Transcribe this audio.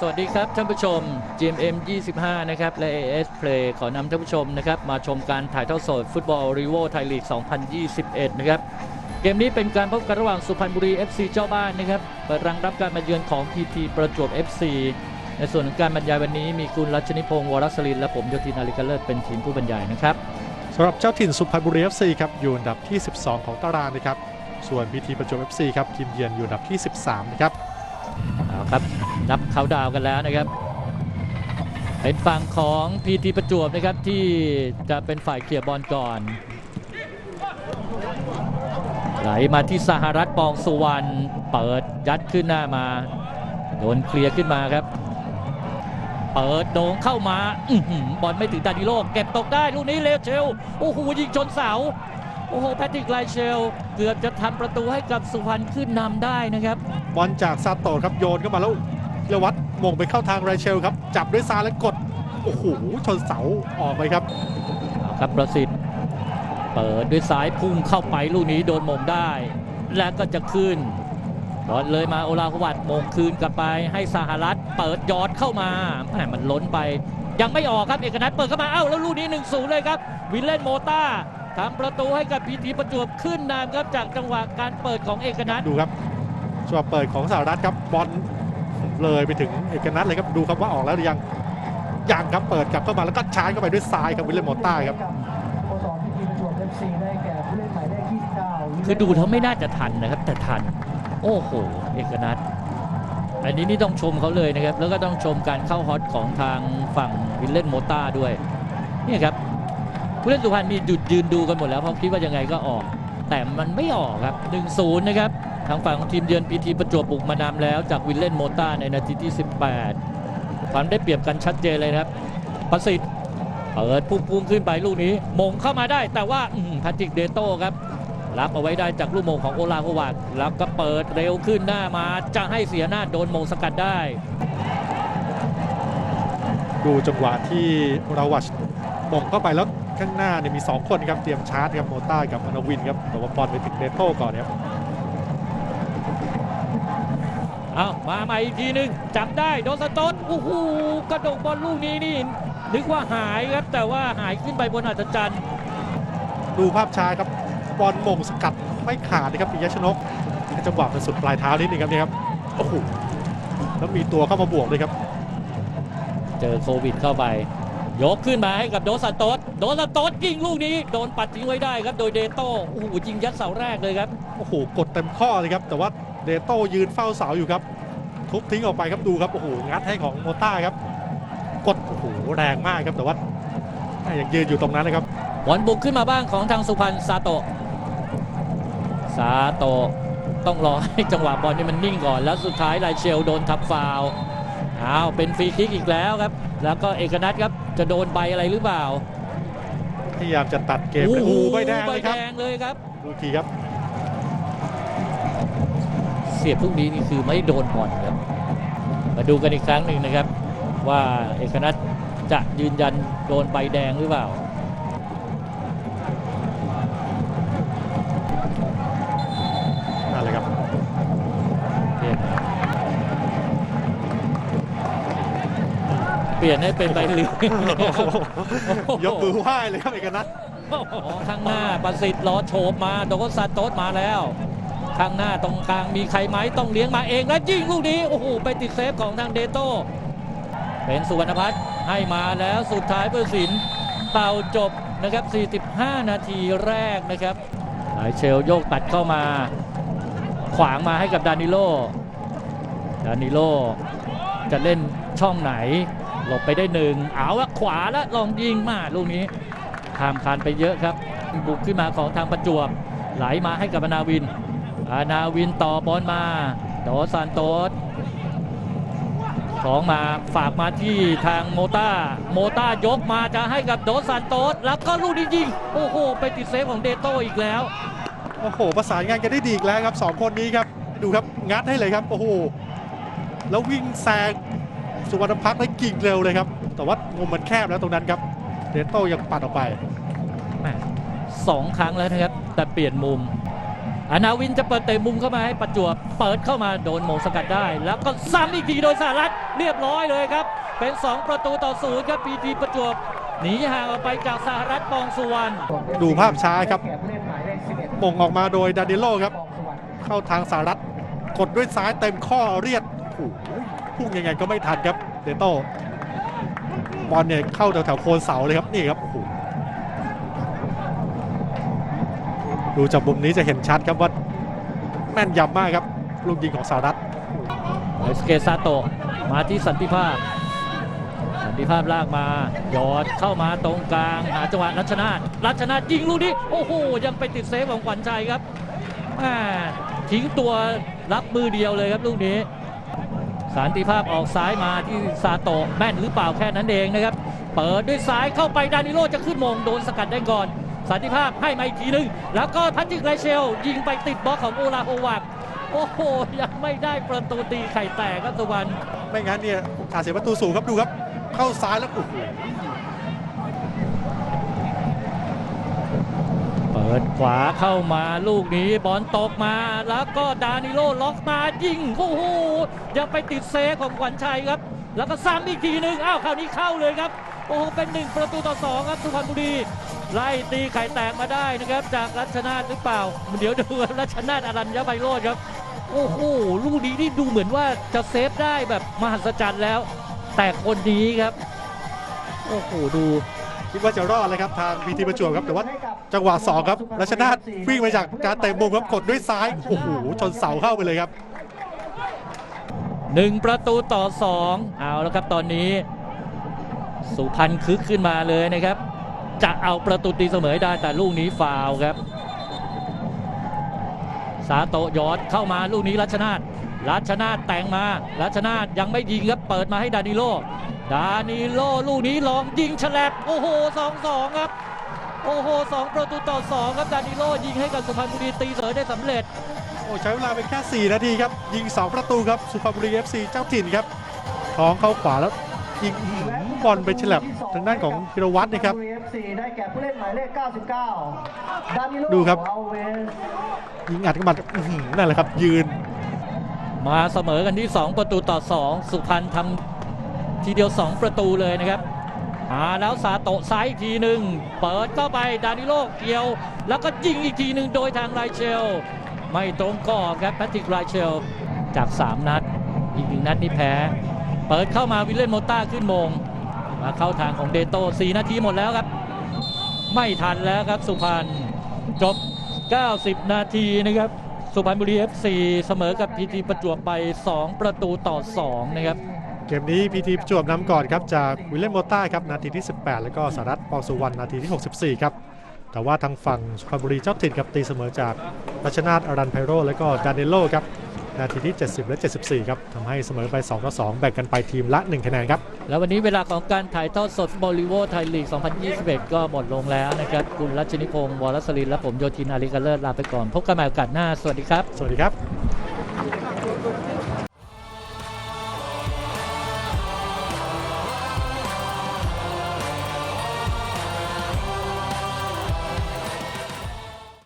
สวัสดีครับท่านผู้ชม GMM 25 นะครับ และ AS Play ขอนำท่านผู้ชมนะครับ มาชมการถ่ายทอดสดฟุตบอลรีโวไทยลีก 2021 นะครับ เกมนี้เป็นการพบกันระหว่างสุพรรณบุรี FC เจ้าบ้านนะครับ เปิดรังรับการมาเยือนของ PT ประจวบ FC ในส่วนของการบรรยายวันนี้มีคุณรัชนิพงศ์วรศลินและผมโยธินาลิกาเลิศเป็นทีมผู้บรรยายนะครับสำหรับเจ้าถิ่นสุพรรณบุรี FC ครับอยู่อันดับที่ 12 ของตารางนะครับส่วนพีทีประจวบ FC ครับทีมเยือนอยู่อันดับที่ 13 นะครับ ครับ นับเขาดาวกันแล้วนะครับ เป็นฝั่งของพีทีประจวบนะครับที่จะเป็นฝ่ายเคลียบอลก่อน ไหลมาที่สหรัฐปองสุวรรณเปิดยัดขึ้นหน้ามา โดนเคลียร์ขึ้นมาครับ เปิดโด่งเข้ามาบอลไม่ถึงดานิโลเก็บตกได้ลูกนี้เลเชลโอ้โหยิงชนเสา โอ้โหแพทริกไลเชล เกือบจะทำประตูให้กับสุพรรณขึ้นนำได้นะครับบอลจากซาโตะครับโยนเข้ามาแล้วเยวัตมงไปเข้าทางไรเชลครับ จับด้วยซ้ายแล้วกด โอ้โห ชนเสาออกไปครับเอาครับประสิทธิ์ เปิดด้วยซ้ายพุ่งเข้าไปลูกนี้โดนมงได้ แล้วก็จะขึ้นบอลเลยมาโอลาฮวัตมงคืนกลับไปให้สหรัฐ เปิดยอดเข้ามาแหมมันล้นไป ยังไม่ออกครับเอกนัทเปิดเข้ามาเอ้าแล้วลูกนี้1นศูนย์เลยครับ วินเล่นโมต้า ทำประตูให้กับพีทีประจวบขึ้นนำครับจากจังหวะการเปิดของเอกนัทดูครับจังหวะเปิดของสหรัฐครับบอลเลยไปถึงเอกนัทเลยครับดูครับว่าออกแล้วหรือยังยังครับเปิดกลับเข้ามาแล้วก็ชาร์จเข้าไปด้วยซ้ายครับวิลเลนโมต้าครับโค้ชสอนที่ทีมประจวบเอฟซีได้แก่ผู้เล่นหมายเลข29คือดูเขาไม่น่าจะทันนะครับ แต่ทัน โอ้โห เอกนัทอันนี้นี่ต้องชมเขาเลยนะครับ แล้วก็ต้องชมการเข้าฮอตของทางฝั่งวินเล่นโมต้าด้วยเนี่ยครับ ผู้เล่นสุพรรณมีหยุดยืนดูกันหมดแล้วเพราะคิดว่ายังไงก็ออก แต่มันไม่ออกครับ 1-0 นะครับ ทางฝั่งของทีมเยือนพีทีประจวบบุกมานำแล้วจากวินเล่นโมต้าในนาทีที่ 18ความได้เปรียบกันชัดเจนเลยครับ ประสิทธิ์เปิดพุ่งขึ้นไปลูกนี้ มงเข้ามาได้แต่ว่าแพทริกเดโต้ครับรับเอาไว้ได้จากลูกมงของโอลาโฮวัตแล้วก็เปิดเร็วขึ้นหน้ามาจะให้เสียหน้าโดนมงสกัดได้ ดูจังหวะที่ราวัชมงเข้าไปแล้ว ข้างหน้าเนี่ยมี 2 คนครับเตรียมชาร์จครับโมต้ากับอนาวินครับแต่ว่าบอลไปถึงเดโต้ก่อนครับเอามาใหม่อีกทีหนึ่งจับได้โดนสโตดโอ้โหกระดกบอลลูกนี้นี่นึกว่าหายครับแต่ว่าหายขึ้นไปบนอัศจรรย์ดูภาพช้าครับบอลมงสกัดไม่ขาดนะครับปิยชนกจังหวะเป็นสุดปลายเท้านิดนึงครับเนี่ยครับโอ้โหแล้วมีตัวเข้ามาบวกเลยครับ เจอโควิดเข้าไป ยกขึ้นมาให้กับโดสันโตสโดสันโตสยิงลูกนี้ โดนปัดทิ้งไว้ได้ครับ โดยเดโต้โอ้โหยิงยัดเสาแรกเลยครับ โอ้โห กดเต็มข้อเลยครับ แต่ว่าเดโต้ยืนเฝ้าเสาอยู่ครับ ทุบทิ้งออกไปครับดูครับ โอ้โห งัดให้ของโมต้าครับ กด โอ้โห แรงมากครับ แต่ว่ายังยืนอยู่ตรงนั้นนะครับบอลบุกขึ้นมาบ้างของทางสุพรรณซาโตะซาโตะต้องรอให้จังหวะบอลนี่มันนิ่งก่อน แล้วสุดท้ายลายเชลโดนทับฟาวล์ อ้าวเป็นฟรีคิกอีกแล้วครับ แล้วก็เอกนัทครับจะโดนใบอะไรหรือเปล่าพยายามจะตัดเกมเลยโอ้โหใบแดงใบเลยคแดรับงเลยครับดูอีกทีครับ เสียบพวกนี้นี่คือไม่โดนบอลครับ มาดูกันอีกครั้งหนึ่งนะครับ ว่าเอกนัทจะยืนยันโดนใบแดงหรือเปล่า เปลี่ยนให้เป็นใบเหลืองยกมือไหว้เลยครับเอกนัทอ๋อข้างหน้าประสิทธิ์รอโฉบมาโดนซานโตสมาแล้วข้างหน้าตรงกลางมีใครไหมต้องเลี้ยงมาเองแล้วยิงลูกนี้โอ้โหไปติดเซฟของทางเดโต้เป็นสุวรรณพัฒน์ให้มาแล้วสุดท้ายเพื่อสินเป่าจบนะครับ 45 นาทีแรกนะครับหลายเชลโยกตัดเข้ามา ขวางมาให้กับดานิโล ดานิโลจะเล่นช่องไหน หลบไปได้หนึ่งเอาละขวาแล้วลองยิงมาลูกนี้ข้ามคานไปเยอะครับ บุกขึ้นมาของทางประจวบ ไหลมาให้กับนาวิน อานาวินต่อบอลมาโดซานโตสของมาฝากมาที่ทางโมต้า โมต้ายกมาจะให้กับโดซานโตสแล้วก็ลูกนี้ยิง โอ้โห ไปติดเซฟของเดโตอีกแล้ว โอ้โห ประสานงานกันได้ดีอีกแล้วครับสองคนนี้ครับ ดูครับ งัดให้เลยครับ โอ้โห แล้ววิ่งแซง สุวรรณพักได้กิ่งเร็วเลยครับ แต่ว่ามุมมันแคบแล้วตรงนั้นครับเดโต้ยังปัดออกไปแหม่สองครั้งแล้วนะครับ แต่เปลี่ยนมุมอนาวินจะเปิดเตะมุมเข้ามาให้ประจวบเปิดเข้ามาโดนโมงสกัดได้ แล้วก็ซ้ำอีกทีโดยสหรัฐเรียบร้อยเลยครับ เป็น 2 ประตูต่อศูนย์ครับพีทีประจวบหนีห่างออกไปจากสหรัฐปองสุวรรณดูภาพช้าครับแก่ผู้เล่นหมายเลข11มงออกมาโดยดานิโลครับปองสุวรรณเข้าทางสารัตกดด้วยซ้ายเต็มข้อเรียดโอ้โห พุ่งยังไงก็ไม่ทันครับเดโต้บอลเนี่ยเข้าแถวๆโคนเสาเลยครับนี่ครับโอ้โหดูจากมุมนี้จะเห็นชัดครับว่าแม่นยำมากครับลูกยิงของสารัตไอสเกซาโตมาที่สันติภาพ สันติภาพลากมาหยอดเข้ามาตรงกลางหาจังหวะรัชนาทรัชนาทยิงลูกนี้โอ้โหยังไปติดเซฟของขวัญชัยครับทิ้งตัวรับมือเดียวเลยครับลูกนี้ สันติภาพออกซ้ายมาที่ซาโตะแม่นหรือเปล่าแค่นั้นเองนะครับ เปิดด้วยซ้ายเข้าไปดานิโลจะขึ้นมงโดนสกัดได้ก่อน สันติภาพให้มาอีกทีนึง แล้วก็ทัชจิกไรเชล ยิงไปติดบล็อกของโอลาโอวักโอ้โห ยังไม่ได้ประตูตีไข่แตกครับสุวรรณไม่งั้นเนี่ยโอกาสเสียประตูสูงครับดูครับ เข้าซ้ายแล้วโอ้โห เปิดขวาเข้ามาลูกนี้บอลตกมา แล้วก็ดานิโลล็อกมายิงโอ้โหยังไปติดเซฟของขวัญชัยครับ แล้วก็ซ้ำอีกทีหนึ่งอ้าวคราวนี้เข้าเลยครับโอ้โหเป็นหนึ่งประตูต่อสองครับสุพรรณบุรีไล่ตีไข่แตกมาได้นะครับ จากรัชนาทหรือเปล่า เดี๋ยวดูครับรัชนาทอรัญญาไพโรจน์ครับโอ้โหลูกนี้นี่ดูเหมือนว่าจะเซฟได้แบบมหัศจรรย์แล้ว แต่คนนี้ครับโอ้โหดู คิดว่าจะรอดเลยครับทางพีทีประจวบครับแต่ว่าจังหวะสองครับรัชนาทวิ่งมาจากการเตะมุมครับกดด้วยซ้ายโอ้โหชนเสาเข้าไปเลยครับหนึ่งประตูต่อสองเอาแล้วครับตอนนี้ สุพรรณคึกขึ้นมาเลยนะครับ จะเอาประตูตีเสมอได้แต่ลูกนี้ฟาวครับ สาโตะยอดเข้ามาลูกนี้รัชนาทรัชนาทแต่งมารัชนาทยังไม่ยิงครับเปิดมาให้ดานิโล ดานิโลลูกนี้ลองยิงฉลับโอ้โหสองสองครับ โอ้โหสองประตูต่อสองครับดานิโลยิงให้กับสุพรรณบุรีตีเสมอได้สำเร็จ โอ้ใช้เวลาเป็นแค่ 4 นาทีครับ ยิง 2 ประตูครับสุพรรณบุรี FC เจ้าถิ่นครับท้องเข้าขวาแล้วยิงอื้อหือบอลไปฉลับทางด้านของพิรวัตรนะครับสุพณบุ FC ได้แก่ผู้เล่นหมายเลข 99 ดานิโลดูครับเอาเวสยิงอัดเข้ามาอื้อหือนั่นแหละครับยืน มาเสมอกันที่ 2 ประตูต่อ 2 สุพรรณทำ ทีเดียว 2 ประตูเลยนะครับมาแล้วซาโตะซ้ายอีกทีหนึ่งเปิดเข้าไปดานิโลเกี่ยว แล้วก็ยิงอีกทีหนึ่งโดยทางไรเชล ไม่ตรงกรอบครับแพทริกไรเชล จาก 3 นัด อีกหนึ่งนัดนี่แพ้ เปิดเข้ามาวิลเลนโมต้าขึ้นมง มาเข้าทางของเดโต้4นาทีหมดแล้วครับ ไม่ทันแล้วครับสุพรรณจบ 90 นาทีนะครับ สุพรรณบุรี FC เสมอกับพีทีประจวบไป 2 ประตูต่อ 2 นะครับ เกมนี้พีทีประจวบนำก่อนครับจากวิลเลนโมต้าครับนาทีที่ 18 แล้วก็สารัตปองสุวรรณนาทีที่ 64 ครับ แต่ว่าทางฝั่งสุพรรณบุรีเจ้าถิ่นครับตีเสมอจากรัชนาทอารันไพโรแล้วก็ดานิโลครับนาทีที่ 70 และ 74 ครับทำให้เสมอไป2ต่อ2แบ่งกันไปทีมละ 1 คะแนนครับ แล้ววันนี้เวลาของการถ่ายทอดสดบอลิโวไทยลีก 2021 ก็หมดลงแล้วนะครับ คุณรัชนิพงศ์วรสลินและผมโยธินอาริกาเลิศลาไปก่อน พบกันใหม่โอกาสหน้า สวัสดีครับ สวัสดีครับ